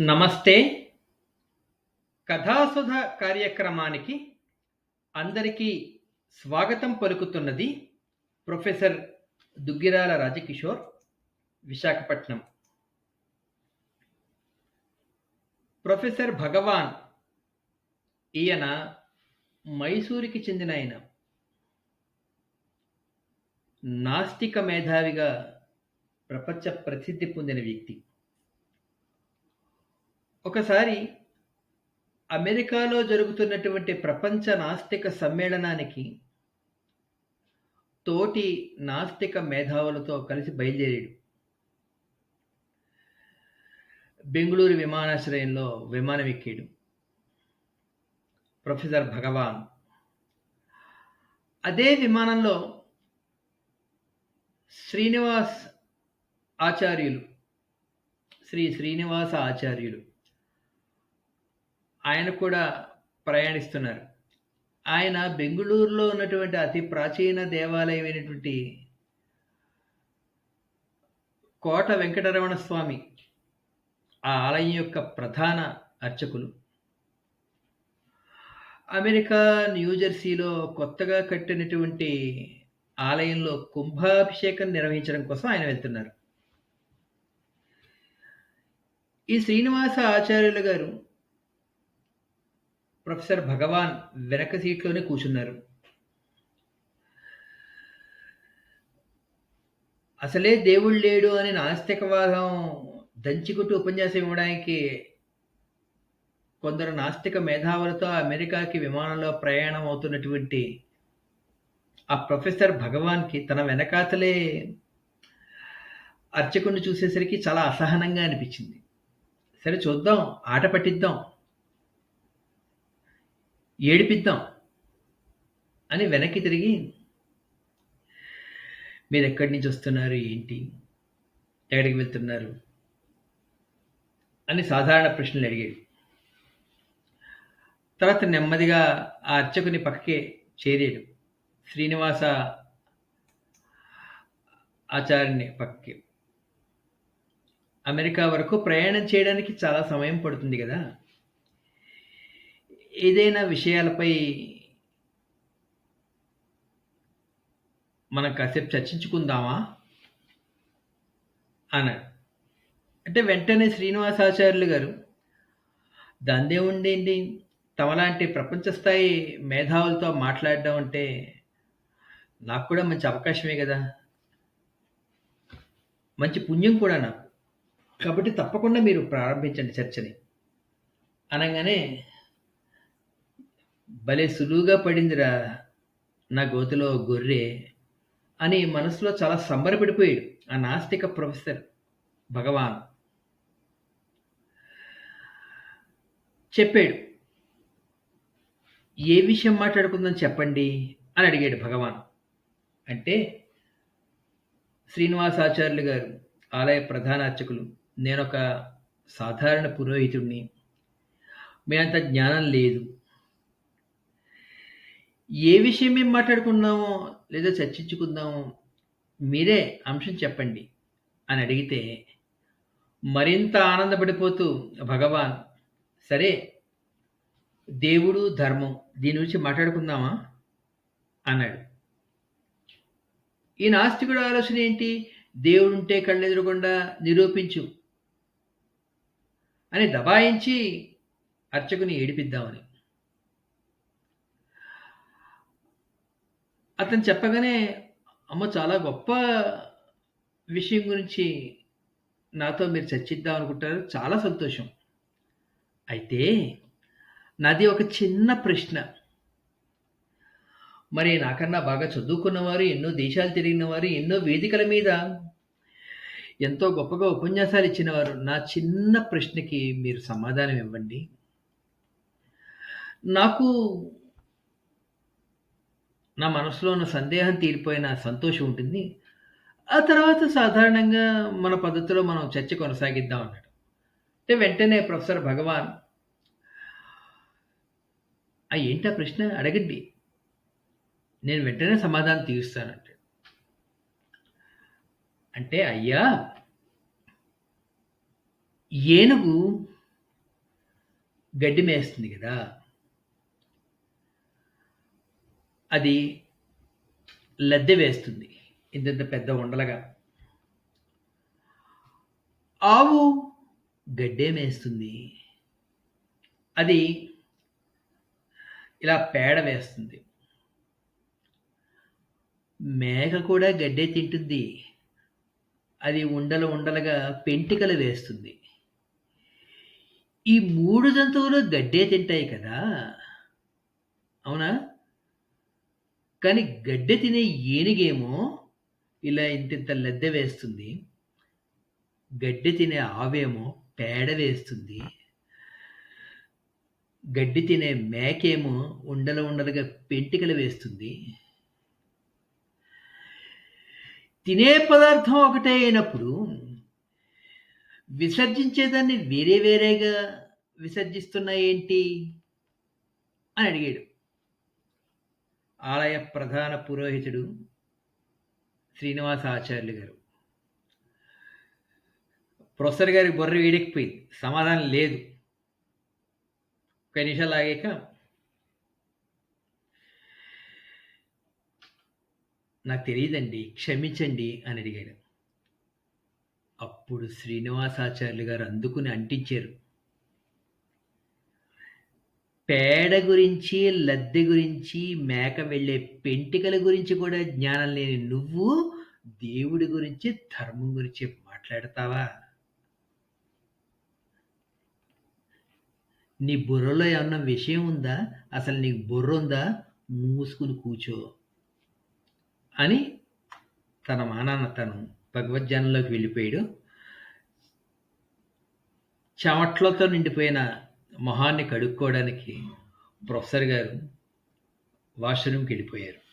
నమస్తే. కథాసుధ కార్యక్రమానికి అందరికీ స్వాగతం పలుకుతున్నది ప్రొఫెసర్ దుగ్గిరాల రాజకిషోర్ విశాఖపట్నం. ప్రొఫెసర్ భగవాన్ ఈయన మైసూరుకి చెందిన ఆయన. నాస్తిక మేధావిగా ప్రపంచ ప్రసిద్ధి పొందిన వ్యక్తి. ఒకసారి అమెరికాలో జరుగుతున్నటువంటి ప్రపంచ నాస్తిక సమ్మేళనానికి తోటి నాస్తిక మేధావులతో కలిసి బయలుదేరాడు. బెంగళూరు విమానాశ్రయంలో విమానం ఎక్కాడు. ప్రొఫెసర్ భగవాన్. అదే విమానంలో శ్రీనివాస్ ఆచార్యులు శ్రీ శ్రీనివాస ఆచార్యులు ఆయన కూడా ప్రయాణిస్తున్నారు. ఆయన బెంగుళూరులో ఉన్నటువంటి అతి ప్రాచీన దేవాలయం అయినటువంటి కోట వెంకటరమణ స్వామి ఆ ఆలయం యొక్క ప్రధాన అర్చకులు. అమెరికా న్యూజెర్సీలో కొత్తగా కట్టినటువంటి ఆలయంలో కుంభాభిషేకం నిర్వహించడం కోసం ఆయన వెళ్తున్నారు. ఈ శ్రీనివాస ఆచార్యులు గారు ప్రొఫెసర్ భగవాన్ వెనక సీట్లోనే కూర్చున్నారు. అసలే దేవుడు లేడు అని నాస్తికవాదం దంచికొట్టు ఉపన్యాసం ఇవ్వడానికి కొందరు నాస్తిక మేధావులతో అమెరికాకి విమానంలో ప్రయాణం అవుతున్నటువంటి ఆ ప్రొఫెసర్ భగవాన్కి తన వెనకాతలే అర్చకుడిని చూసేసరికి చాలా అసహనంగా అనిపించింది. సరే చూద్దాం ఆట పట్టిద్దాం. ఏడిపిద్దాం అని వెనక్కి తిరిగి మీరు ఎక్కడి నుంచి వస్తున్నారు? ఏంటి? ఎక్కడికి వెళ్తున్నారు? అని సాధారణ ప్రశ్నలు అడిగాడు తర్వాత నెమ్మదిగా ఆ అర్చకుని పక్కకే చేరాడు. శ్రీనివాస ఆచార్యుని పక్కకి. అమెరికా వరకు ప్రయాణం చేయడానికి చాలా సమయం పడుతుంది కదా? ఏదైనా విషయాలపై మనం కాసేపు చర్చించుకుందామా? అన్నాడు. అంటే వెంటనే శ్రీనివాసాచార్యులు గారు దాందే ఉండేంటి తమలాంటి ప్రపంచ స్థాయి మేధావులతో మాట్లాడడం అంటే నాకు కూడా మంచి అవకాశమే కదా. మంచి పుణ్యం కూడా నాకు. కాబట్టి తప్పకుండా మీరు ప్రారంభించండి చర్చని. అనగానే భలే సులువుగా పడిందిరా నా గోతిలో గొర్రె అని మనసులో చాలా సంబరపడిపోయాడు ఆ నాస్తిక ప్రొఫెసర్ భగవాన్. చెప్పాడు ఏ విషయం మాట్లాడుకుందాం చెప్పండి? అని అడిగాడు భగవాన్. అంటే శ్రీనివాసాచార్యులు గారు ఆలయ ప్రధాన అర్చకులు నేనొక సాధారణ పురోహితుడిని. మీ అంత జ్ఞానం లేదు. ఏ విషయం మేము మాట్లాడుకుందామో లేదా చర్చించుకుందామో మీరే అంశం చెప్పండి అని అడిగితే మరింత ఆనందపడిపోతూ భగవాన్ సరే దేవుడు ధర్మం దీని గురించి మాట్లాడుకుందామా? అన్నాడు. ఈ నాస్తికుడు ఆలోచన ఏంటి? దేవుడుంటే కళ్ళెదురకుండా నిరూపించు అని దబాయించి అర్చకుని ఏడిపిద్దామని. అతను చెప్పగానే అమ్మ చాలా గొప్ప విషయం గురించి నాతో మీరు చర్చిద్దాం అనుకుంటారు చాలా సంతోషం. అయితే నాది ఒక చిన్న ప్రశ్న. మరి నాకన్నా బాగా చదువుకున్నవారు ఎన్నో దేశాలు తిరిగిన వారు ఎన్నో వేదికల మీద ఎంతో గొప్పగా ఉపన్యాసాలు ఇచ్చినవారు నా చిన్న ప్రశ్నకి మీరు సమాధానం ఇవ్వండి. నాకు నా మనసులో ఉన్న సందేహం తీరిపోయిన సంతోషం ఉంటుంది. ఆ తర్వాత సాధారణంగా మన పద్ధతిలో మనం చర్చ కొనసాగిద్దాం అన్నాడు. అంటే వెంటనే ప్రొఫెసర్ భగవాన్ ఆ ఏంటా ప్రశ్న? అడగండి. నేను వెంటనే సమాధానం తీరుస్తానంటే అంటే అయ్యా ఏనుగు గడ్డి మేస్తుంది కదా. అది లద్దె వేస్తుంది. ఇంత పెద్ద ఉండలుగా. ఆవు గడ్డే వేస్తుంది అది ఇలా పేడ వేస్తుంది. మేక కూడా గడ్డే తింటుంది. అది ఉండలు ఉండలుగా పెంటికలు వేస్తుంది. ఈ మూడు జంతువులు గడ్డే తింటాయి కదా. అవునా? కానీ గడ్డి తినే ఏనుగేమో ఇలా ఇంతింత లద్దె వేస్తుంది. గడ్డి తినే ఆవేమో పేడ వేస్తుంది. గడ్డి తినే మేకేమో ఉండలు ఉండలుగా పెంటికలు వేస్తుంది. తినే పదార్థం ఒకటే అయినప్పుడు విసర్జించేదాన్ని వేరే వేరేగా విసర్జిస్తున్నాయేంటి? అని అడిగాడు. ఆలయ ప్రధాన పురోహితుడు శ్రీనివాస ఆచార్యులు గారు ప్రొఫెసర్ గారి బొర్ర వీడెక్కిపోయింది సమాధానం లేదు. ఒక నిమిషాలు ఆగాక నాకు తెలియదండి క్షమించండి అని అడిగాడు. అప్పుడు శ్రీనివాసాచార్యులు గారు అందుకుని అంటించారు. పేడ గురించి లద్దె గురించి మేక వెళ్ళే పెంటికల గురించి కూడా జ్ఞానం లేని నువ్వు దేవుడి గురించి ధర్మం గురించి మాట్లాడతావా? నీ బుర్రలో ఏమన్నా విషయం ఉందా? అసలు నీకు బుర్ర ఉందా? మూసుకుని కూర్చో అని తన మానాన్న తను భగవద్జనంలోకి వెళ్ళిపోయాడు. చెమట్లతో నిండిపోయిన మొహాన్ని కడుక్కోవడానికి ప్రొఫెసర్ గారు వాష్రూమ్కి వెళ్ళిపోయారు.